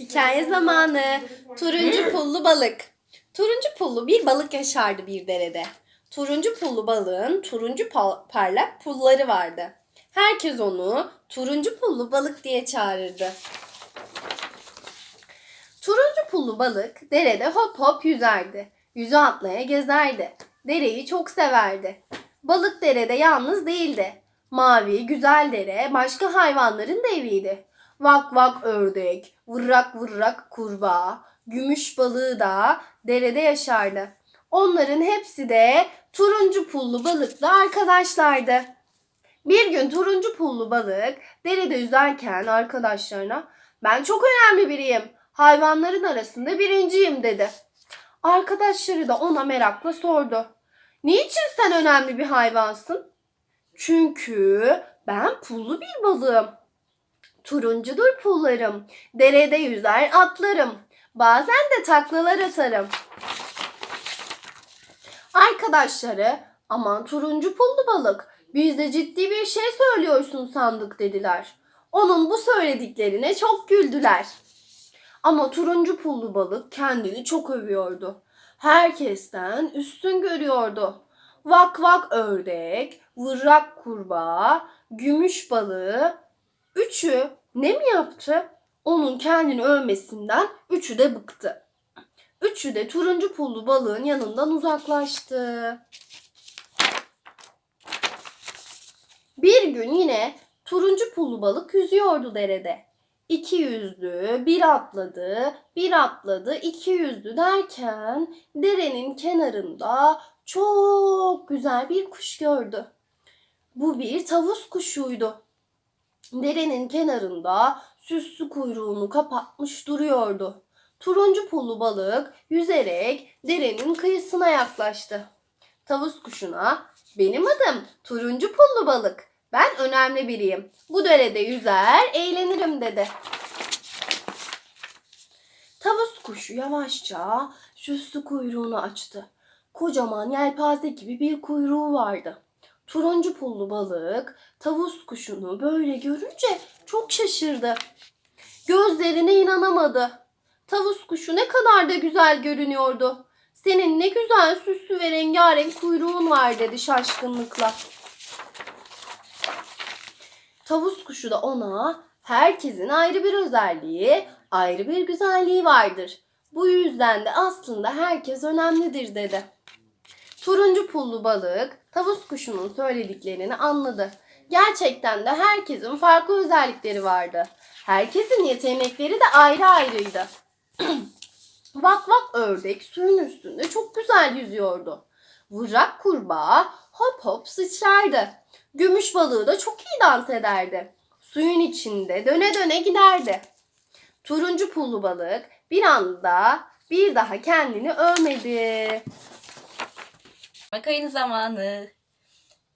Hikaye zamanı. Turuncu pullu balık. Turuncu pullu bir balık yaşardı bir derede. Turuncu pullu balığın turuncu parlak pulları vardı. Herkes onu turuncu pullu balık diye çağırırdı. Turuncu pullu balık derede hop hop yüzerdi. Yüzü atlaya gezerdi. Dereyi çok severdi. Balık derede yalnız değildi. Mavi, güzel dere başka hayvanların da eviydi. Vak vak ördek, vırrak vırrak kurbağa, gümüş balığı da derede yaşardı. Onların hepsi de turuncu pullu balıkla arkadaşlardı. Bir gün turuncu pullu balık derede yüzerken arkadaşlarına ben çok önemli biriyim. Hayvanların arasında birinciyim dedi. Arkadaşları da ona merakla sordu. Niçin sen önemli bir hayvansın? Çünkü ben pullu bir balığım. Turuncudur pullarım. Derede yüzer atlarım. Bazen de taklalar atarım. Arkadaşları aman turuncu pullu balık biz de ciddi bir şey söylüyorsun sandık dediler. Onun bu söylediklerine çok güldüler. Ama turuncu pullu balık kendini çok övüyordu. Herkesten üstün görüyordu. Vak vak ördek, vırrak kurbağa, gümüş balığı üçü ne mi yaptı? Onun kendini övmesinden üçü de bıktı. Üçü de turuncu pullu balığın yanından uzaklaştı. Bir gün yine turuncu pullu balık yüzüyordu derede. İki yüzdü, bir atladı, bir atladı, iki yüzdü derken derenin kenarında çok güzel bir kuş gördü. Bu bir tavus kuşuydu. Derenin kenarında süslü kuyruğunu kapatmış duruyordu. Turuncu pullu balık yüzerek derenin kıyısına yaklaştı. Tavus kuşuna benim adım turuncu pullu balık. Ben önemli biriyim. Bu derede yüzer, eğlenirim dedi. Tavus kuşu yavaşça süslü kuyruğunu açtı. Kocaman yelpaze gibi bir kuyruğu vardı. Turuncu pullu balık tavus kuşunu böyle görünce çok şaşırdı. Gözlerine inanamadı. Tavus kuşu ne kadar da güzel görünüyordu. Senin ne güzel süslü ve rengarenk kuyruğun var dedi şaşkınlıkla. Tavus kuşu da ona herkesin ayrı bir özelliği, ayrı bir güzelliği vardır. Bu yüzden de aslında herkes önemlidir dedi. Turuncu pullu balık tavus kuşunun söylediklerini anladı. Gerçekten de herkesin farklı özellikleri vardı. Herkesin yetenekleri de ayrı ayrıydı. vak vak ördek suyun üstünde çok güzel yüzüyordu. Vırrak kurbağa hop hop sıçrardı. Gümüş balığı da çok iyi dans ederdi. Suyun içinde döne döne giderdi. Turuncu pullu balık bir anda bir daha kendini övmedi. Ekmek ayın zamanı.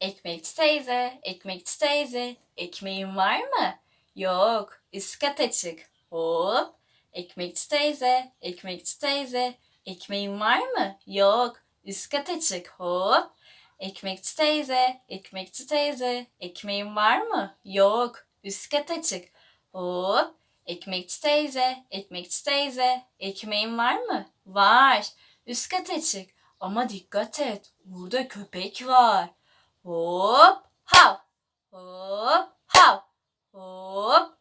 Ekmekçi teyze, ekmekçi teyze, ekmeğin var mı? Yok, ıskat açık. Hop. Ekmekçi teyze, ekmekçi teyze, ekmeğin var mı? Yok, ıskat açık. Hop. Ekmekçi teyze, ekmekçi teyze, ekmeğin var mı? Yok, ıskat açık. Hop. Ekmekçi teyze, ekmekçi teyze, ekmeğin var mı? Var. Üst kat açık. Ama dikkat et. Burada köpek var. Hop hav. Hop hav. Hop.